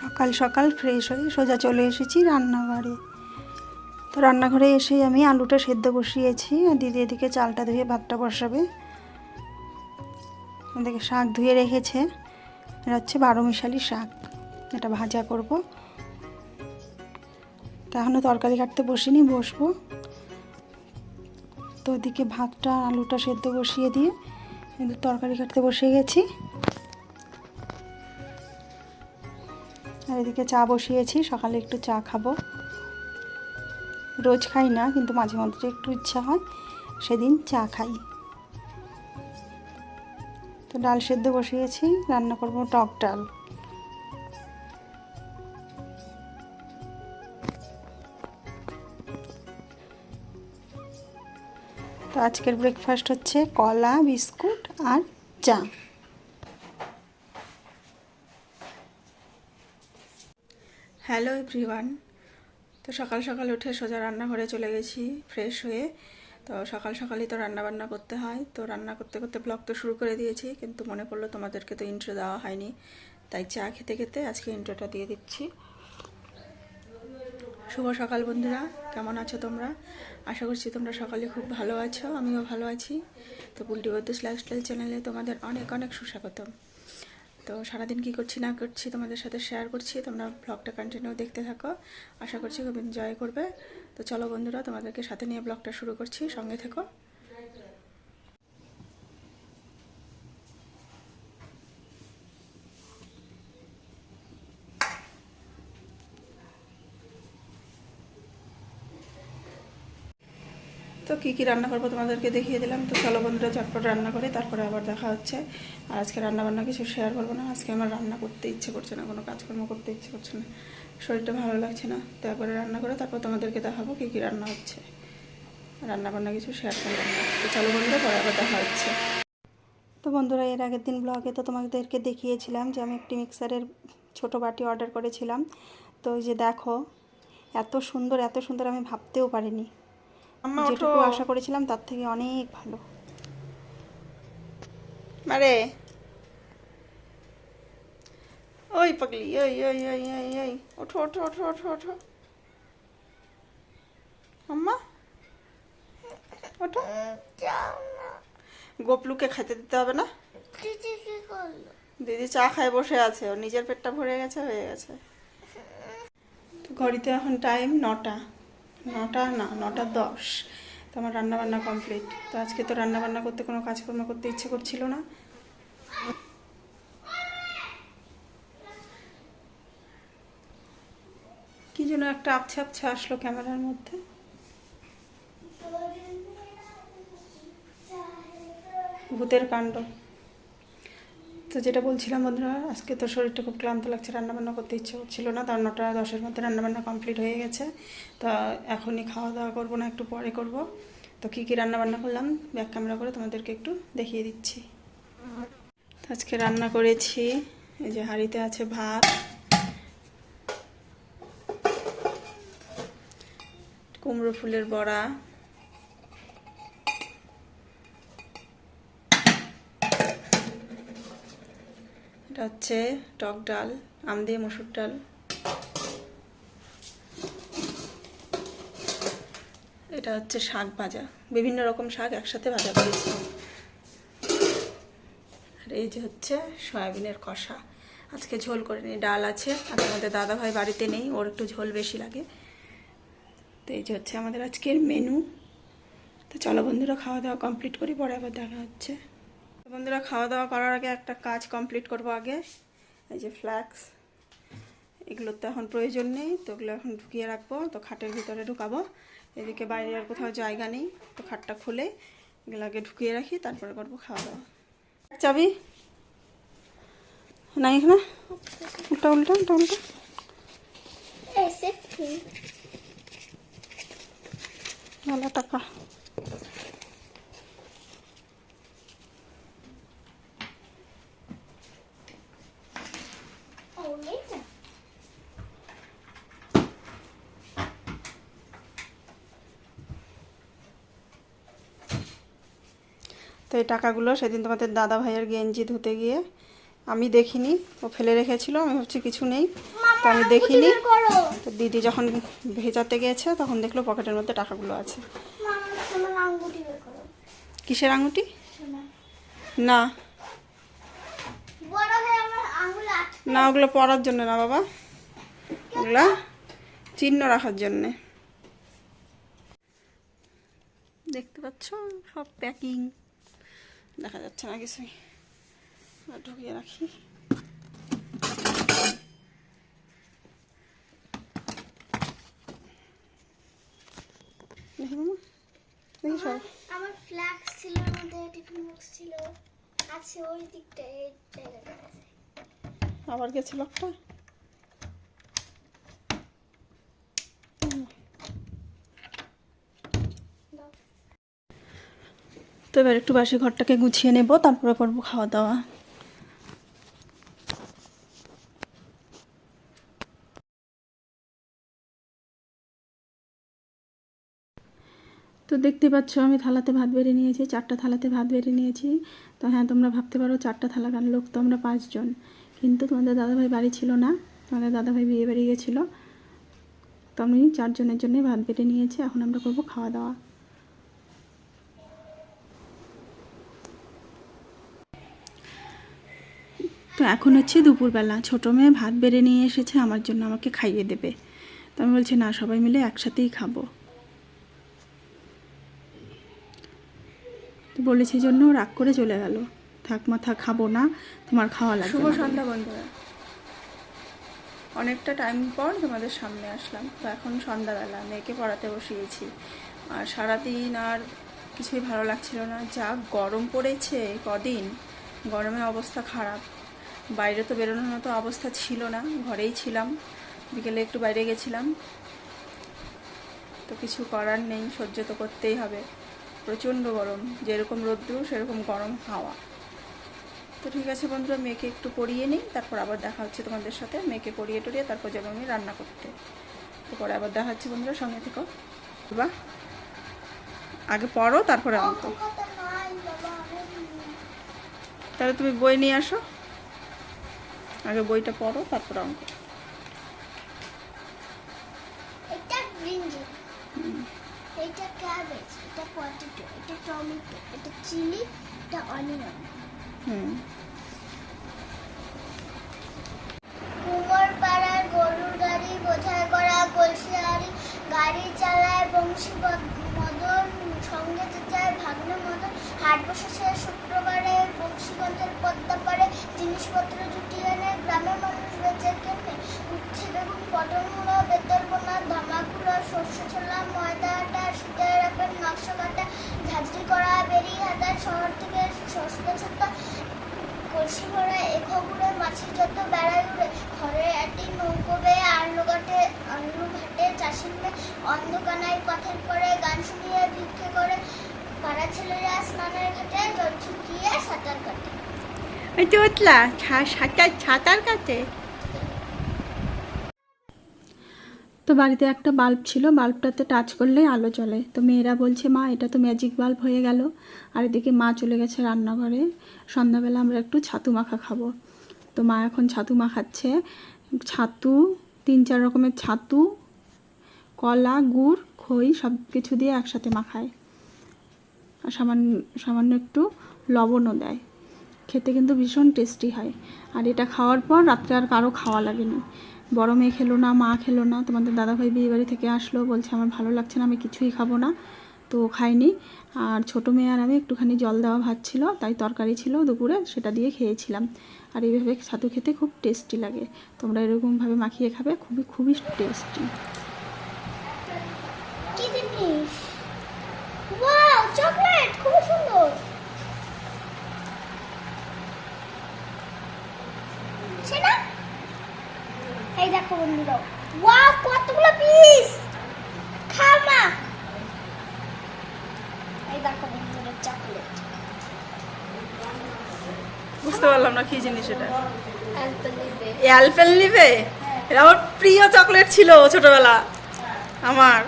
সকাল সকাল ফ্রেশ হয়ে সোজা চলে এসেছি রান্নাঘরে। তো রান্নাঘরে এসেই আমি আলুটা সেদ্ধ বসিয়েছি, আর দিদি এদিকে চালটা ধুয়ে ভাতটা বসাবে। এদিকে শাক ধুয়ে রেখেছে, এটা হচ্ছে বারো মিশালি শাক, এটা ভাজা করব। তা এখনও তরকারি কাটতে বসিনি, বসবো। তো ওদিকে ভাতটা, আলুটা সেদ্ধ বসিয়ে দিয়ে, কিন্তু তরকারি কাটতে বসে গেছি। এদিকে চা বসিয়েছি, সকালে একটু চা খাব। রোজ খাই না, কিন্তু মাঝে মধ্যে একটু ইচ্ছা হয়, সেদিন চা খাই। তো ডাল সেদ্ধ বসিয়েছি, রান্না করব টক ডাল। তো আজকের ব্রেকফাস্ট হচ্ছে কলা, বিস্কুট আর চা। Hello everyone. তো সকাল সকাল উঠে সোজা রান্নাঘরে চলে গেছি, ফ্রেশ হয়ে। তো সকাল সকালই তো রান্না বান্না করতে হয়। তো রান্না করতে করতে ব্লগ তো শুরু করে দিয়েছি, কিন্তু মনে পড়ল তোমাদেরকে তো ইন্ট্রো দেওয়া হয়নি। তাই চা খেতে খেতে আজকে ইন্ট্রোটা দিয়ে দিচ্ছি। শুভ সকাল বন্ধুরা, কেমন আছো তোমরা? আশা করছি তোমরা সকালে খুব ভালো আছো, আমিও ভালো আছি। তো পুলটি বদ্যুস লাইফস্টাইল চ্যানেলে তোমাদের অনেক অনেক সুস্বাগতম। তো সারাদিন কি করছি, না করছি তোমাদের সাথে শেয়ার করছি, তোমরা ব্লগটা কন্টিনিউ দেখতে থাকো। আশা করছি খুব এনজয় করবে। তো চলো বন্ধুরা, তোমাদেরকে সাথে নিয়ে ব্লগটা শুরু করছি, সঙ্গে থেকো। তো কী কী রান্না করব তোমাদেরকে দেখিয়ে দিলাম। তো চলো বন্ধুরা চটপট রান্না করে, তারপরে আবার দেখা হচ্ছে। আর আজকে রান্না বান্না কিছু শেয়ার করব না, আজকে আমার রান্না করতে ইচ্ছে করছে না, কোনো কাজকর্ম করতে ইচ্ছে করছে না। শরীরটা ভালো লাগছে না, তো একবারে রান্না করে তারপর তোমাদেরকে দেখাবো কী কী রান্না হচ্ছে। রান্না বান্না কিছু শেয়ার করব। না তো চলো বন্ধুরা, পরে আবার দেখা হচ্ছে। তো বন্ধুরা, এর আগের দিন ব্লগে তো তোমাদেরকে দেখিয়েছিলাম যে আমি একটি মিক্সারের ছোট বাটি অর্ডার করেছিলাম। তো ওই যে দেখো, এত সুন্দর এত সুন্দর আমি ভাবতেও পারিনি। যেটুকু আশা করেছিলাম তার থেকে অনেক ভালো। মারে ওই পাগলি ওই ওই ওই ওই ওই। ওঠো ওঠো ওঠো ওঠো ওঠো। আম্মা ওঠো। গোপলুকে খাইতে দিতে হবে না? দিদি চা খায় বসে আছে ওর নিজের পেটটা ভরে গেছে হয়ে গেছে। ঘড়িতে এখন টাইম নটা। নটা, না, নটা দশ। তো আমার রান্না বান্না কমপ্লিট। তো আজকে তো রান্নাবান্না করতে কোনো কাজকর্ম করতে ইচ্ছে করছিল না। কি যেন একটা আবছা আবছা আসলো ক্যামেরার মধ্যে। ভূতের কাণ্ড। তো যেটা বলছিলাম বন্ধুরা, আজকে তো শরীরটা খুব ক্লান্ত লাগছে, রান্নাবান্না করতে ইচ্ছে করছিল না, তার নটা দশের মধ্যে রান্নাবান্না কমপ্লিট হয়ে গেছে। তা এখনই খাওয়া দাওয়া করব না, একটু পরে করব। তো কী কী রান্নাবান্না করলাম? ব্যাক ক্যামেরা করে তোমাদেরকে একটু দেখিয়ে দিচ্ছি। আজকে রান্না করেছি, এই যে হাঁড়িতে আছে ভাত। কুমড়ো ফুলের বড়া। এটা হচ্ছে টক ডাল, আম দিয়ে মসুর ডাল। এটা হচ্ছে শাক ভাজা, বিভিন্ন রকম শাক একসাথে ভাজা করেছি। আর এই যে হচ্ছে সয়াবিনের কষা। আজকে ঝোল করে নিই, ডাল আছে আর আমাদের দাদাভাই বাড়িতে নেই, ওর একটু ঝোল বেশি লাগে। তো এই যে হচ্ছে আমাদের আজকের মেনু তো চলো বন্ধুরা, খাওয়া দাওয়া কমপ্লিট করি, পরে আবার দেখা হচ্ছে। বন্ধুরা খাওয়া দাওয়া করার আগে একটা কাজ কমপ্লিট করব আগে। এই যে ফ্ল্যাক্স এগুলোর তো এখন প্রয়োজন নেই তো ওগুলো এখন ঢুকিয়ে রাখব। তো খাটের ভিতরে ঢুকাবো। এদিকে বাইরে আর কোথাও জায়গা নেই তো খাটটা খুলে এগুলো আগে ঢুকিয়ে রাখি তারপরে করব খাওয়া দাওয়া চাবি? নাই এখানে? উল্টা উল্টা উল্টা উল্টা। ভালো টাকা। এই টাকাগুলো সেদিন তোমাদের দাদা ভাইয়ের গেঞ্জি ধুতে গিয়ে আমি দেখিনি ও ফেলে রেখেছিল আমি ভাবছি কিছু নেই। তো আমি দেখিনি। তো দিদি যখন ভেজাতে গেছে তখন দেখল পকেটের মধ্যে টাকাগুলো আছে। কিসের আঙুটি? না। না ওগুলো পরার জন্য না বাবা। ওগুলা চিহ্ন রাখার জন্যে। দেখতে পাচ্ছ? সব প্যাকিং দেখা যাচ্ছে না কিছুই। ঢুকিয়ে রাখি। দেখি মামা। দেখি সব। আমার ফ্ল্যাক্স ছিল মধ্যে টিফিন বক্স ছিল। আছে ওই দিকটা এই জায়গাটা আবার গেছে লোকটা তো এবার একটু বাসি ঘরটাকে গুছিয়ে নেব, তারপরে করব খাওয়া দাওয়া তো দেখতে পাচ্ছ, আমি থালাতে ভাত বেড়ে নিয়েছি, চারটা থালাতে ভাত বেড়ে নিয়েছি। তো হ্যাঁ তোমরা ভাবতে পারো, চারটা থালা কেন লোক, তো আমরা পাঁচজন। কিন্তু তোমাদের দাদাভাই বাড়ি ছিল না, তোমাদের দাদাভাই বিয়ে বাড়ি গেছিল। তো আমি চারজনের জন্যই ভাত বেড়ে নিয়েছি, এখন আমরা করব খাওয়া দাওয়া তো এখন হচ্ছে দুপুরবেলা। ছোটো মেয়ে ভাত বেড়ে নিয়ে এসেছে আমার জন্য আমাকে খাইয়ে দেবে। তো আমি বলছি না সবাই মিলে একসাথেই খাব। তো বলেছি জন্য রাগ করে চলে গেল। থাক মাথা খাব না। তোমার খাওয়া লাগবে শুভ সন্ধ্যা বন্ধুরা। অনেকটা টাইম পর তোমাদের সামনে আসলাম। তো এখন সন্ধ্যাবেলা মেয়েকে পড়াতে বসিয়েছি। আর সারাদিন আর কিছুই ভালো লাগছিল না। যা গরম পড়েছে কদিন গরমের অবস্থা খারাপ। বাইরে তো বেরোনোর মতো অবস্থা ছিল না, ঘরেই ছিলাম। বিকেলে একটু বাইরে গেছিলাম। তো কিছু করার নেই, সহ্য তো করতেই হবে। প্রচণ্ড গরম, যেরকম রোদ্দুর, সেরকম গরম হাওয়া। তো ঠিক আছে বন্ধুরা, মেয়েকে একটু পরিয়ে নিই, তারপর আবার দেখা হচ্ছে তোমাদের সাথে। মেয়েকে পরিয়ে টরিয়ে তারপর যাব আমি রান্না করতে। তারপরে আবার দেখা হচ্ছে বন্ধুরা, সঙ্গে থেকো। বা আগে পড়ো, তারপরে অঙ্ক। তাহলে তুমি বই নিয়ে আসো। আগে বইটা পড়ো তারপর অঙ্ক। এটা ব্রিঞ্জি এটা ক্যাবেজ এটা পটেটো এটা টমেটো এটা চিলি এটা অনিয়ন হুম। কুমোর পাড়ার গরুর গাড়ি বোঝাই করা গাড়ি চালায় বংশী মদন সঙ্গে যায় ভাগ্নে মদন। হাট বসেছে শুক্রবারে বংশীগঞ্জের পদ্মা পাড়ে জিনিসপত্র গ্রামের মানুষ বেঁচে কেটে উচ্ছে বেগুন পটল সাঁতার সাঁতার কাটে তো বাড়িতে একটা বাল্ব ছিল, বাল্বটাতে টাচ করলেই আলো চলে। তো মেয়েরা বলছে, মা, এটা তো ম্যাজিক বাল্ব হয়ে গেল। আর এদিকে মা চলে গেছে রান্নাঘরে। সন্ধ্যাবেলা আমরা একটু ছাতু মাখা খাব। তো মা এখন ছাতু মাখাচ্ছে। ছাতু, তিন, চার রকমের ছাতু, কলা, গুড়, খই সব কিছু দিয়ে একসাথে মাখায়। আর সামান্য সামান্য একটু লবণও দেয়। খেতে কিন্তু ভীষণ টেস্টি হয়। আর এটা খাওয়ার পর রাত্রে আর কারও খাওয়া লাগেনি। বড় মেয়ে খেলো না, মা খেলো না, তোমাদের দাদাভাই বিয়ে বাড়ি থেকে আসলো, বলছে আমার ভালো লাগছে না, আমি কিছুই খাব না। তো খাইনি আর ছোটো মেয়ে আর আমি একটুখানি জল দেওয়া ভাত ছিল, তাই তরকারি ছিল দুপুরে, সেটা দিয়ে খেয়েছিলাম। আর এইভাবে ছাতু খেতে খুব টেস্টি লাগে। তোমরা এরকমভাবে মাখিয়ে খাবে, খুবই খুবই টেস্টি চকলেট খুব সুন্দর। সেটা এই দেখো বন্ধুরা ওয়াও কতগুলো পিস খামা এই দেখো বন্ধুরা চকলেট বুঝতে পারলাম না কি জিনিস এটা। অ্যালপেলিবে অ্যালপেন নিবে এটা আমার প্রিয় চকলেট ছিল ছোটবেলা আমার।